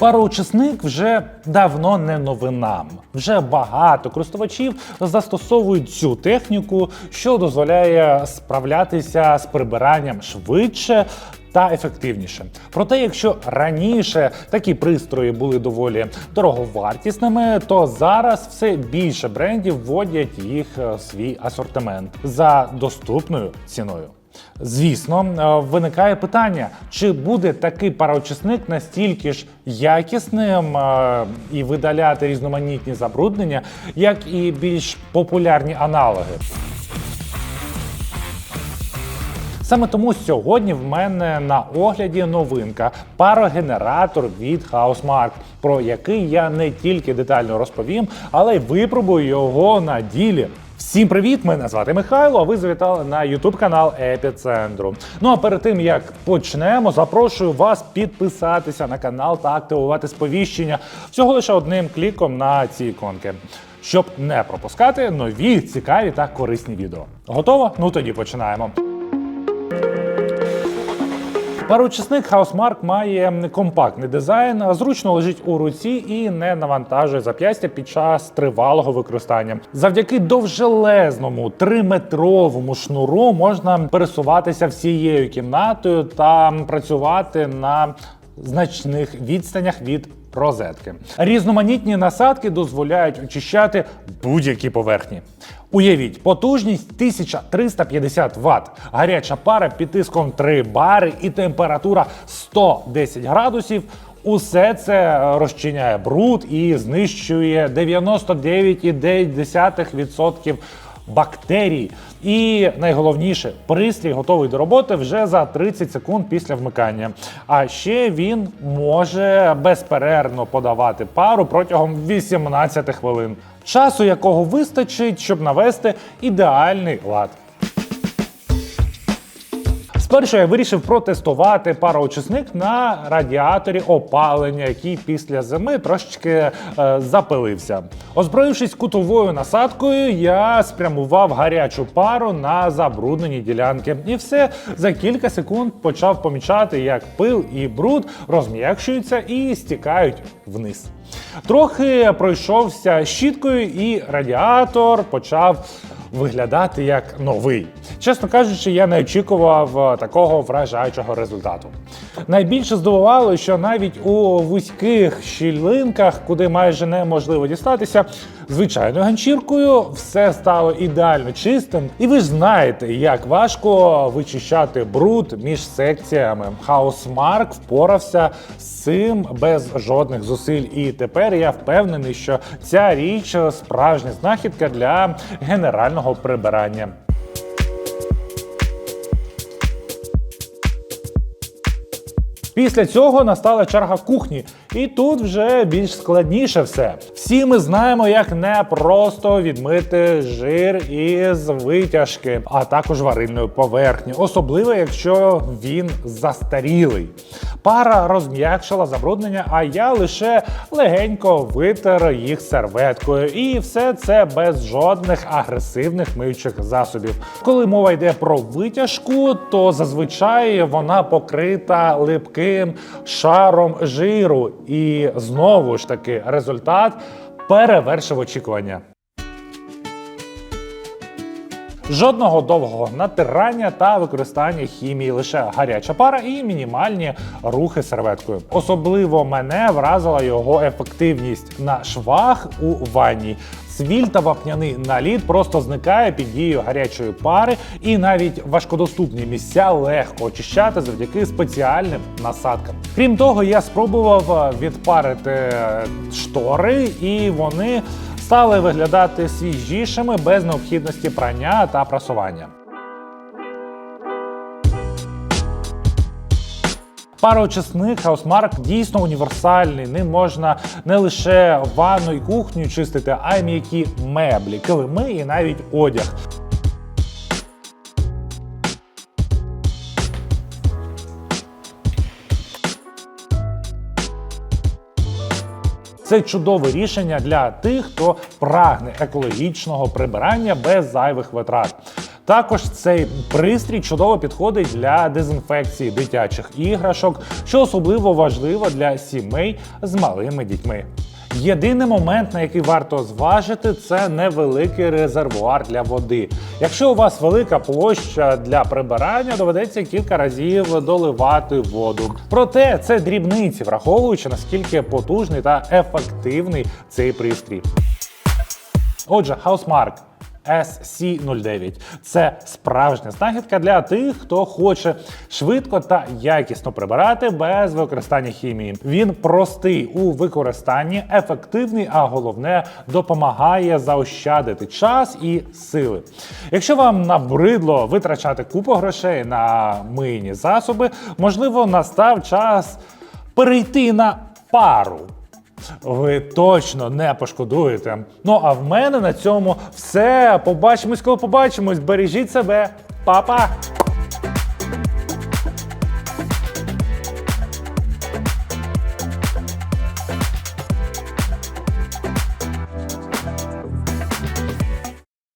Пароочисник вже давно не новина. Вже багато користувачів застосовують цю техніку, що дозволяє справлятися з прибиранням швидше. Та ефективніше. Проте, якщо раніше такі пристрої були доволі дороговартісними, то зараз все більше брендів вводять їх е, в свій асортимент за доступною ціною. Звісно, е, виникає питання, чи буде такий пароочисник настільки ж якісним е, і видаляти різноманітні забруднення, як і більш популярні аналоги. Саме тому сьогодні в мене на огляді новинка парогенератор від Housemark, про який я не тільки детально розповім, але й випробую його на ділі. Всім привіт! Мене звати Михайло. А ви завітали на YouTube канал Епіцентру. Ну а перед тим як почнемо, запрошую вас підписатися на канал та активувати сповіщення всього лише одним кліком на ці іконки. Щоб не пропускати нові цікаві та корисні відео. Готово? Ну тоді починаємо. Пароочисник Housemark має компактний дизайн, зручно лежить у руці і не навантажує зап'ястя під час тривалого використання. Завдяки довжелезному 3-метровому шнуру можна пересуватися всією кімнатою та працювати на значних відстанях від розетки. Різноманітні насадки дозволяють очищати будь-які поверхні. Уявіть, потужність 1350 Вт, гаряча пара під тиском 3 бари і температура 110 градусів. Усе це розчиняє бруд і знищує 99,9% бактерій. І найголовніше, пристрій готовий до роботи вже за 30 секунд після вмикання. А ще він може безперервно подавати пару протягом 18 хвилин, часу якого вистачить, щоб навести ідеальний лад. Спершу я вирішив протестувати пароочисник на радіаторі опалення, який після зими трошечки е, запилився. Озброївшись кутовою насадкою, я спрямував гарячу пару на забруднені ділянки, і все за кілька секунд почав помічати, як пил і бруд розм'якшуються і стікають вниз. Трохи пройшовся щіткою, і радіатор почав виглядати як новий. Чесно кажучи, я не очікував е, такого вражаючого результату. Найбільше здивувало, що навіть у вузьких щілинках, куди майже неможливо дістатися, звичайною ганчіркою все стало ідеально чистим. І ви ж знаєте, як важко вичищати бруд між секціями. Хаусмарк впорався з цим без жодних зусиль. І тепер я впевнений, що ця річ справжня знахідка для генерального прибирання. Після цього настала черга кухні, і тут вже більш складніше все. Всі ми знаємо, як не просто відмити жир із витяжки, а також варильної поверхні, особливо якщо він застарілий. Пара розм'якшила забруднення, а я лише легенько витер їх серветкою. І все це без жодних агресивних миючих засобів. Коли мова йде про витяжку, то зазвичай вона покрита липким шаром жиру. І знову ж таки результат перевершив очікування. Жодного довгого натирання та використання хімії, лише гаряча пара і мінімальні рухи серветкою. Особливо мене вразила його ефективність на швах у ванні. Цвіль та вапняний наліт просто зникає під дією гарячої пари, і навіть важкодоступні місця легко очищати завдяки спеціальним насадкам. Крім того, я спробував відпарити штори, і вони стали виглядати свіжішими без необхідності прання та прасування. Пароочисник Housemark дійсно універсальний. Ним можна не лише ванну і кухню чистити, а й м'які меблі, килими і навіть одяг. Це чудове рішення для тих, хто прагне екологічного прибирання без зайвих витрат. Також цей пристрій чудово підходить для дезінфекції дитячих іграшок, що особливо важливо для сімей з малими дітьми. Єдиний момент, на який варто зважити, це невеликий резервуар для води. Якщо у вас велика площа для прибирання, доведеться кілька разів доливати воду. Проте це дрібниці, враховуючи наскільки потужний та ефективний цей пристрій. Отже, Housemark SC09 – це справжня знахідка для тих, хто хоче швидко та якісно прибирати без використання хімії. Він простий у використанні, ефективний, а головне допомагає заощадити час і сили. Якщо вам набридло витрачати купу грошей на мийні засоби, можливо, настав час перейти на пару. Ви точно не пошкодуєте. Ну а в мене на цьому все. Побачимось, коли побачимось. Бережіть себе, Па-па!